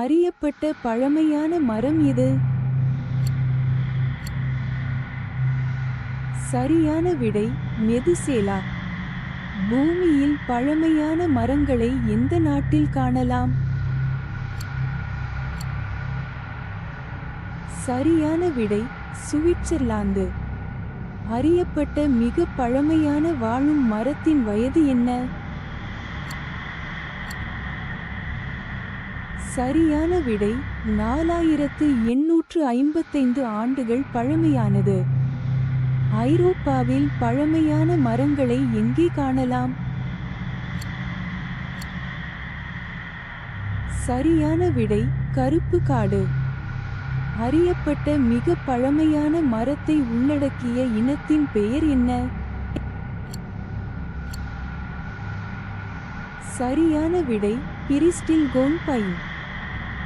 அறியப்பட்ட பழமையான மரம் இது. சரியான விடை மெதுசேலா. பூமியில் பழமையான மரங்களை எந்த நாட்டில் காணலாம்? சரியான விடை சுவிட்சர்லாந்து. அறியப்பட்ட மிக பழமையான வாழும் மரத்தின் வயது என்ன? சரியான விடை நாலாயிரத்து எண்ணூற்று ஐம்பத்தைந்து ஆண்டுகள் பழமையானது. ஐரோப்பாவில் பழமையான மரங்களை எங்கே காணலாம்? சரியான விடை கருப்பு காடு. அறியப்பட்ட மிக பழமையான மரத்தை உள்ளடக்கிய இனத்தின் பெயர் என்ன? சரியான விடை பிரிஸ்டில் கோன் பைன்.